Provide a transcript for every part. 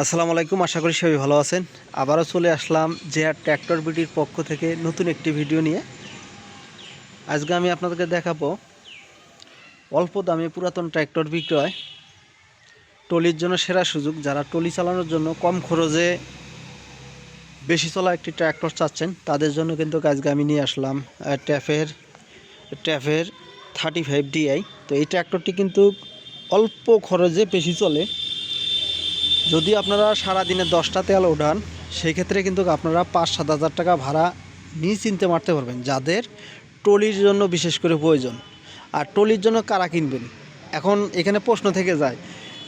আসসালামু আলাইকুম, আশা করি সবাই ভালো আছেন। আবারও চলে আসলাম জেআর ট্র্যাক্টর বিটির পক্ষ থেকে নতুন একটি ভিডিও নিয়ে। আজকে আমি আপনাদেরকে দেখাবো অল্প দামে পুরাতন ট্র্যাক্টর বিক্রয়। টলির জন্য সেরা সুযোগ, যারা টলি চালানোর জন্য কম খরচে বেশি চলা একটি ট্র্যাক্টর চাচ্ছেন, তাদের জন্য কিন্তু আজকে আমি নিয়ে আসলাম ট্যাফের ট্যাফের থার্টি ফাইভ ডিআই তো এই ট্র্যাক্টরটি কিন্তু অল্প খরচে বেশি চলে। যদি আপনারা সারাদিনে দশটা তেল ওঠান, সেক্ষেত্রে কিন্তু আপনারা পাঁচ সাত হাজার টাকা ভাড়া নিয়ে চিনতে মারতে পারবেন, যাদের টলির জন্য বিশেষ করে প্রয়োজন। আর টলির জন্য কারা কিনবেন? এখন এখানে প্রশ্ন থেকে যায়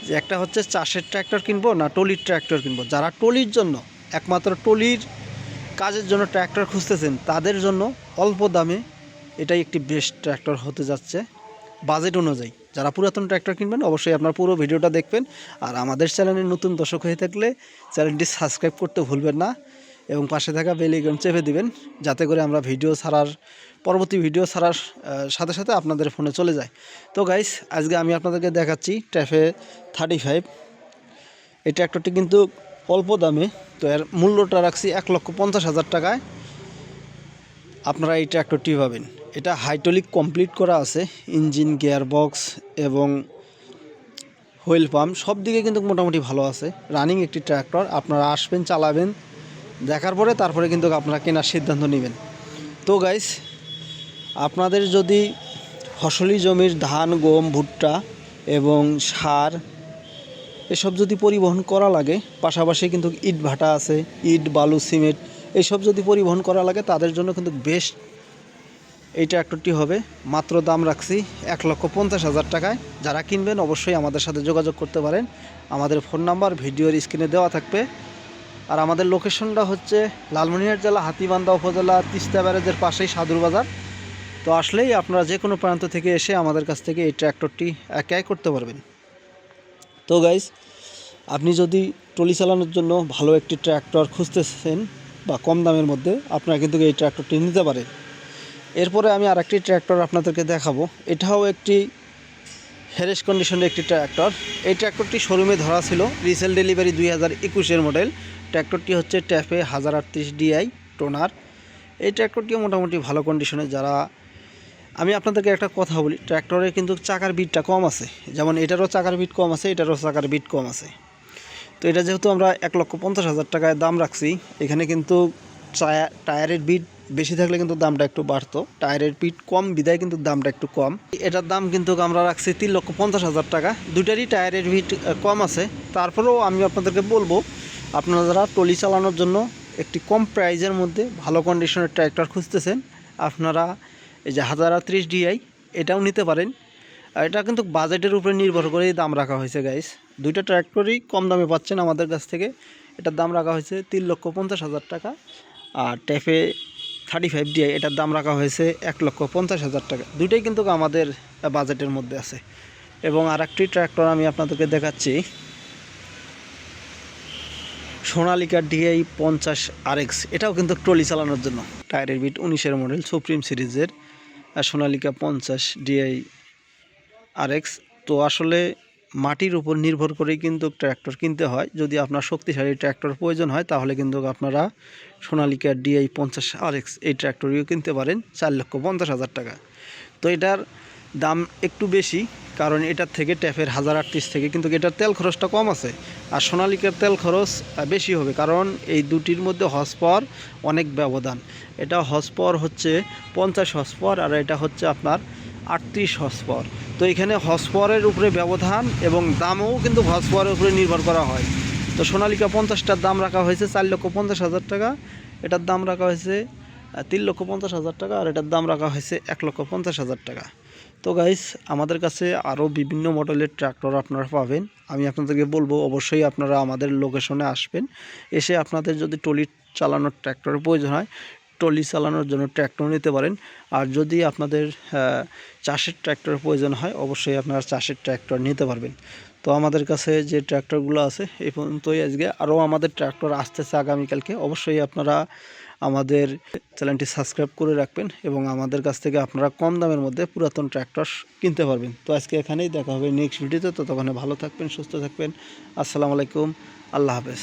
যে একটা হচ্ছে চাষের ট্র্যাক্টর কিনবো না টলির ট্র্যাক্টর কিনবো? যারা টলির জন্য, একমাত্র টলির কাজের জন্য ট্র্যাক্টর খুঁজতেছেন, তাদের জন্য অল্প দামে এটাই একটি বেস্ট ট্র্যাক্টর হতে যাচ্ছে। বাজেট অনুযায়ী। যারা পুরাতন ট্র্যাক্টর কিনবেন, অবশ্যই আপনার পুরো ভিডিওটা দেখবেন। আর আমাদের চ্যানেলের নতুন দর্শক হয়ে থাকলে চ্যানেলটি সাবস্ক্রাইব করতে ভুলবেন না এবং পাশে থাকা বেল আইকন চেপে দিবেন, যাতে করে আমরা ভিডিও ছাড়ার, পরবর্তী ভিডিও ছাড়ার সাথে সাথে আপনাদের ফোনে চলে যায়। তো গাইস আজকে আমি আপনাদেরকে দেখাচ্ছি ট্যাফে থার্টি ফাইভ এই ট্র্যাক্টরটি কিন্তু অল্প দামে, তো এর মূল্যটা রাখছি এক লক্ষ পঞ্চাশ হাজার টাকায়। আপনারা এই ট্র্যাক্টরটি পাবেন। এটা হাইড্রোলিক কমপ্লিট করা আছে ইঞ্জিন গিয়ার বক্স এবং হুইল পাম্প সব দিকে কিন্তু মোটামুটি ভালো আছে। রানিং একটি ট্র্যাক্টর আপনারা আসবেন, চালাবেন, দেখার পরে তারপরে কিন্তু আপনারা কেনার সিদ্ধান্ত নেবেন। তো গাইস আপনাদের যদি ফসলি জমির ধান, গম, ভুট্টা এবং সার এসব যদি পরিবহন করা লাগে, পাশাপাশি কিন্তু ইট ভাটা আছে, ইট, বালু, সিমেন্ট এইসব যদি পরিবহন করা লাগে, তাদের জন্য কিন্তু বেস্ট এই ট্র্যাক্টরটি হবে। মাত্র দাম রাখছি এক লক্ষ পঞ্চাশ হাজার টাকায়। যারা কিনবেন অবশ্যই আমাদের সাথে যোগাযোগ করতে পারেন। আমাদের ফোন নাম্বার ভিডিওর স্ক্রিনে দেওয়া থাকবে। আর আমাদের লোকেশনটা হচ্ছে লালমনিরহাট জেলা, হাতিবান্ধা উপজেলা, তিস্তা ব্যারেজের পাশেই সাদুর বাজার। তো আসলেই আপনারা যে কোনো প্রান্ত থেকে এসে আমাদের কাছ থেকে এই ট্র্যাক্টরটি একাই করতে পারবেন। তো গাইজ আপনি যদি টলি চালানোর জন্য ভালো একটি ট্র্যাক্টর খুঁজতেছেন বা কম দামের মধ্যে, আপনারা কিন্তু এই ট্র্যাক্টরটি নিতে পারেন। এরপরে আমি আরেকটি ট্র্যাক্টর আপনাদেরকে দেখাবো। এটাও একটি হেরেস কন্ডিশনের একটি ট্র্যাক্টর। এই ট্র্যাক্টরটি শোরুমে ধরা ছিল রিসেল ডেলিভারি দুই হাজার একুশের মডেল। ট্র্যাক্টরটি হচ্ছে ট্যাফে হাজার আটত্রিশ ডিআই টোনার। এই ট্র্যাক্টরটিও মোটামুটি ভালো কন্ডিশনে যারা আমি আপনাদেরকে একটা কথা বলি, ট্র্যাক্টরে কিন্তু চাকার বিটটা কম আছে। যেমন এটারও চাকার বিট কম আছে, এটারও চাকার বিট কম আছে। তো এটা যেহেতু আমরা এক লক্ষ পঞ্চাশ হাজার টাকায় দাম রাখছি, এখানে কিন্তু টায়ারের বিট বেশি থাকলে কিন্তু দামটা একটু বাড়তো। টায়ারের বিট কম বিদায় কিন্তু দামটা একটু কম। এটার দাম কিন্তু আমরা রাখছি তিন লক্ষ পঞ্চাশ হাজার টাকা। দুইটারই টায়ারের আহ, কম আছে। তারপরেও আমি আপনাদেরকে বলব আপনারা যারা টলি চালানোর জন্য একটি কম প্রাইজের মধ্যে ভালো কন্ডিশনের ট্র্যাক্টর খুঁজতেছেন আপনারা এই যে হাজার ত্রিশ ডিআই এটাও নিতে পারেন। এটা কিন্তু বাজেটের উপরে নির্ভর করেই দাম রাখা হয়েছে গাইস দুইটা ট্র্যাক্টরই কম দামে পাচ্ছেন আমাদের কাছ থেকে। এটার দাম রাখা হয়েছে তিন লক্ষ পঞ্চাশ হাজার টাকা। আর ট্যাফে থার্টি ফাইভ ডিআই এটার দাম রাখা হয়েছে এক লক্ষ পঞ্চাশ হাজার টাকা। দুইটাই কিন্তু আমাদের বাজেটের মধ্যে আছে। এবং আর একটি ট্র্যাক্টর আমি আপনাদেরকে দেখাচ্ছি। সোনালিকা ডিআই পঞ্চাশ আরএক্স এটাও কিন্তু ট্রলি চালানোর জন্য। টায়ারের বিট উনিশের মডেল সুপ্রিম সিরিজের সোনালিকা পঞ্চাশ ডিআই আরএক্স তো আসলে মাটির উপর নির্ভর করেই কিন্তু ট্র্যাক্টর কিনতে হয়। যদি আপনার শক্তিশালী ট্র্যাক্টর প্রয়োজন হয়, তাহলে কিন্তু আপনারা সোনালিকা ডিআই পঞ্চাশ আরএক্স এই ট্র্যাক্টরিও কিনতে পারেন, চার লক্ষ পঞ্চাশ হাজার টাকা। তো এটার দাম একটু বেশি, কারণ এটার থেকে ট্যাপের হাজার আটত্রিশ থেকে কিন্তু এটার তেল খরচটা কম আছে। আর সোনালিকার তেল খরচ বেশি হবে, কারণ এই দুটির মধ্যে হস অনেক ব্যবধান। এটা হস হচ্ছে পঞ্চাশ হস পাওয়ার আর এটা হচ্ছে আপনার আটত্রিশ হস পাওয়ার তো এখানে হস পাওয়ারের উপরে ব্যবধান এবং দামও কিন্তু হস পাওয়ারের উপরে নির্ভর করা হয়। তো সোনালিকা পঞ্চাশটার দাম রাখা হয়েছে চার লক্ষ পঞ্চাশ হাজার টাকা। এটার দাম রাখা হয়েছে তিন লক্ষ পঞ্চাশ হাজার টাকা আর এটার দাম রাখা হয়েছে এক লক্ষ পঞ্চাশ হাজার টাকা। তো গাইস আমাদের কাছে আরও বিভিন্ন মডেলের ট্র্যাক্টর আপনারা পাবেন। আমি আপনাদেরকে বলব, অবশ্যই আপনারা আমাদের লোকেশনে আসবেন। এসে আপনাদের যদি টলি চালানোর ট্র্যাক্টরের প্রয়োজন হয় টলি চালানোর জন্য ট্র্যাক্টর নিতে পারেন। আর যদি আপনাদের চাষের ট্র্যাক্টরের প্রয়োজন হয়, অবশ্যই আপনারা চাষের ট্র্যাক্টর নিতে পারবেন। তো আমাদের কাছে যে ট্র্যাক্টরগুলো আছে, এই পর্যন্তই আজকে। আরও আমাদের ট্র্যাক্টর আসতেছে আগামীকালকে, অবশ্যই আপনারা আমাদের চ্যানেলটি সাবস্ক্রাইব করে রাখবেন এবং আমাদের কাছ থেকে আপনারা কম দামের মধ্যে পুরাতন ট্র্যাক্টর কিনতে পারবেন। তো আজকে এখানেই দেখা হবে নেক্সট ভিডিওতে। ততক্ষণে ভালো থাকবেন, সুস্থ থাকবেন। আসসালামু আলাইকুম। আল্লাহ হাফেজ।